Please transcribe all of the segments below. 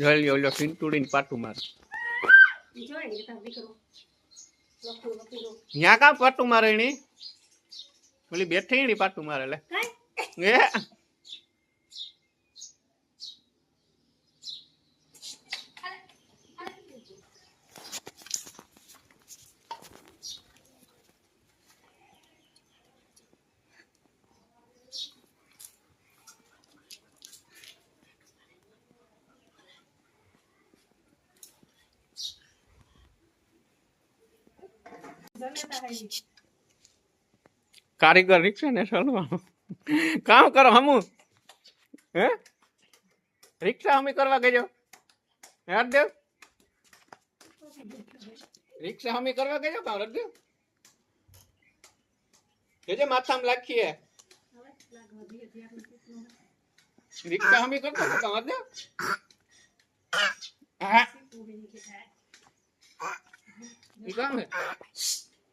ઓલો પિંટુડીને પાટું માર. ત્યાં કાં પાટું મારે એની? ઓલી બેઠી એની પાટું મારે લે. કારીગર રિક્ષા ને ચાલવાનું કામ કરો હમું હે રિક્ષા હમી કરવા ગયો હે દેવ રિક્ષા હમી કરવા ગયો કામ રદ્દેવ કેજે માથામાં લાખીએ હવે લાગવા દઈએ ત્યાં આપણે કેટલું રિક્ષા હમી કરતો તો કામ રદ્દેવ હા ઊભી નીકળી થાય ઈ કામ હે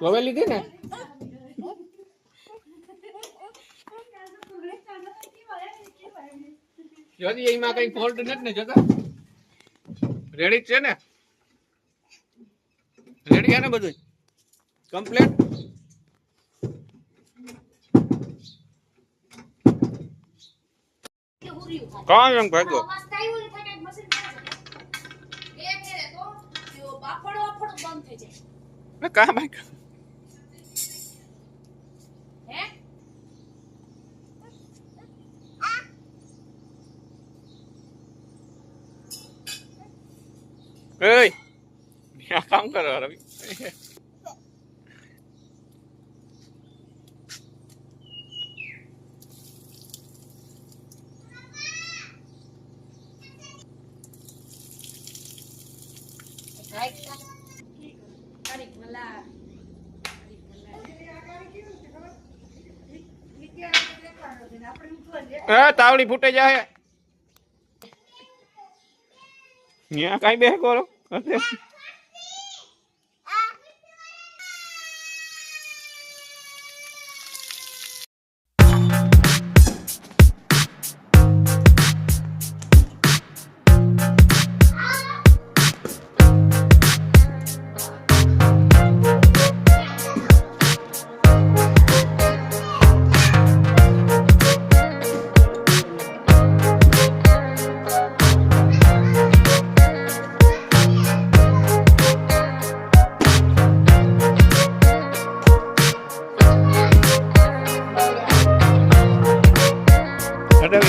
હવે લીધી ને? જોજી એમાં કઈ ફોલ્ટ નથી ને જોતા રેડી છે ને? રેડી છે ને બધું કમ્પ્લીટ કામ એમ ભાગ્યો? કામ ભાગ્યો એય આ કામ કરો રવિ તારીખ ભલા તારીખ ભલા એ તાવડી ફૂટે જાય ત્યાં કઈ બે કરો Adeus.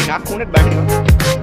नाक खून बैठ गया